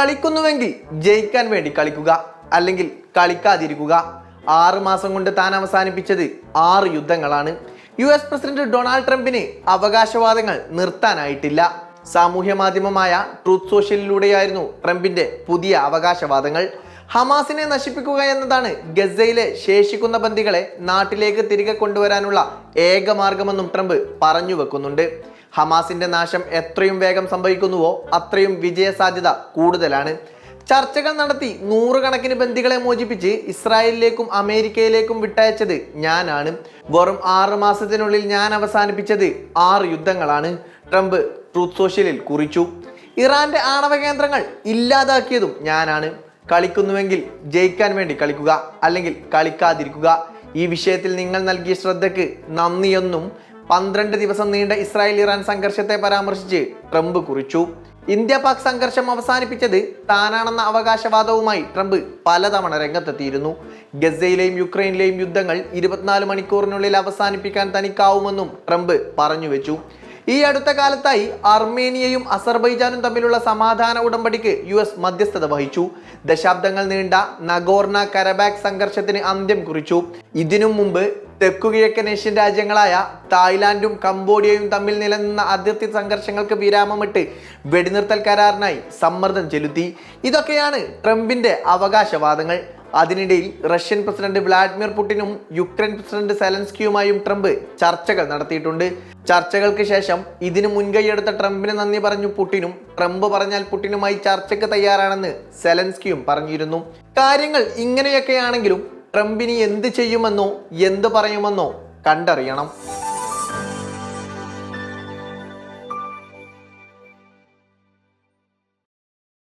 കളിക്കുന്നുവെങ്കിൽ ജയിക്കാൻ വേണ്ടി കളിക്കുക. അല്ലെങ്കിൽ കളിക്കാതിരിക്കുക. ആറ് മാസം കൊണ്ട് താൻ അവസാനിപ്പിച്ചത് ആറ് യുദ്ധങ്ങളാണ്. യു എസ് പ്രസിഡന്റ് ഡൊണാൾഡ് ട്രംപിന് അവകാശവാദങ്ങൾ നിർത്താനായിട്ടില്ല. സാമൂഹ്യ മാധ്യമമായ ട്രൂത്ത് സോഷ്യലിലൂടെയായിരുന്നു ട്രംപിന്റെ പുതിയ അവകാശവാദങ്ങൾ. ഹമാസിനെ നശിപ്പിക്കുക എന്നതാണ് ഗസയിലെ ശേഷിക്കുന്ന ബന്ദികളെ നാട്ടിലേക്ക് തിരികെ കൊണ്ടുവരാനുള്ള ഏക മാർഗമെന്നും ട്രംപ് പറഞ്ഞു വെക്കുന്നുണ്ട്. ഹമാസിന്റെ നാശം എത്രയും വേഗം സംഭവിക്കുന്നുവോ അത്രയും വിജയസാധ്യത കൂടുതലാണ്. ചർച്ചകൾ നടത്തി നൂറുകണക്കിന് ബന്ദികളെ മോചിപ്പിച്ച് ഇസ്രായേലിലേക്കും അമേരിക്കയിലേക്കും വിട്ടയച്ചത് ഞാനാണ്. വെറും ആറ് മാസത്തിനുള്ളിൽ ഞാൻ അവസാനിപ്പിച്ചത് ആറ് യുദ്ധങ്ങളാണ്. ട്രംപ് ട്രൂത്ത് സോഷ്യലിൽ കുറിച്ചു. ഇറാന്റെ ആണവ കേന്ദ്രങ്ങൾ ഇല്ലാതാക്കിയതും ഞാനാണ്. കളിക്കുന്നുവെങ്കിൽ ജയിക്കാൻ വേണ്ടി കളിക്കുക അല്ലെങ്കിൽ കളിക്കാതിരിക്കുക. ഈ വിഷയത്തിൽ നിങ്ങൾ നൽകിയ ശ്രദ്ധയ്ക്ക് നന്ദിയെന്നും പന്ത്രണ്ട് ദിവസം നീണ്ട ഇസ്രായേൽ ഇറാൻ സംഘർഷത്തെ പരാമർശിച്ച് ട്രംപ് കുറിച്ചു. ഇന്ത്യ പാക് സംഘർഷം അവസാനിപ്പിച്ചത് താനാണെന്ന അവകാശവാദവുമായി ട്രംപ് പലതവണ രംഗത്തെത്തിയിരുന്നു. ഗസയിലെയും യുക്രൈനിലെയും യുദ്ധങ്ങൾ ഇരുപത്തിനാല് മണിക്കൂറിനുള്ളിൽ അവസാനിപ്പിക്കാൻ തനിക്കാവുമെന്നും ട്രംപ് പറഞ്ഞു വെച്ചു. ഈ അടുത്ത കാലത്തായി അർമേനിയയും അസർബൈജാനും തമ്മിലുള്ള സമാധാന ഉടമ്പടിക്ക് യു എസ് മധ്യസ്ഥത വഹിച്ചു. ദശാബ്ദങ്ങൾ നീണ്ട നഗോർണ കരബാക് സംഘർഷത്തിന് അന്ത്യം കുറിച്ചു. ഇതിനു മുമ്പ് തെക്കുകിഴക്കൻ ഏഷ്യൻ രാജ്യങ്ങളായ തായ്ലാന്റും കംബോഡിയയും തമ്മിൽ നിലനിന്ന അതിർത്തി സംഘർഷങ്ങൾക്ക് വിരാമമിട്ട് വെടിനിർത്തൽ കരാറിനായി സമ്മർദ്ദം ചെലുത്തി. ഇതൊക്കെയാണ് ട്രംപിന്റെ അവകാശവാദങ്ങൾ. അതിനിടയിൽ റഷ്യൻ പ്രസിഡന്റ് വ്ളാഡിമിർ പുടിനും യുക്രൈൻ പ്രസിഡന്റ് സെലൻസ്കിയുമായും ട്രംപ് ചർച്ചകൾ നടത്തിയിട്ടുണ്ട്. ചർച്ചകൾക്ക് ശേഷം ഇതിന് മുൻകൈയെടുത്ത ട്രംപിന് നന്ദി പറഞ്ഞു പുടിനും. ട്രംപ് പറഞ്ഞാൽ പുടിനുമായി ചർച്ചയ്ക്ക് തയ്യാറാണെന്ന് സെലൻസ്കിയും പറഞ്ഞിരുന്നു. കാര്യങ്ങൾ ഇങ്ങനെയൊക്കെയാണെങ്കിലും ട്രംപിനി എന്ത് ചെയ്യുമെന്നോ എന്ത് പറയുമെന്നോ കണ്ടറിയണം.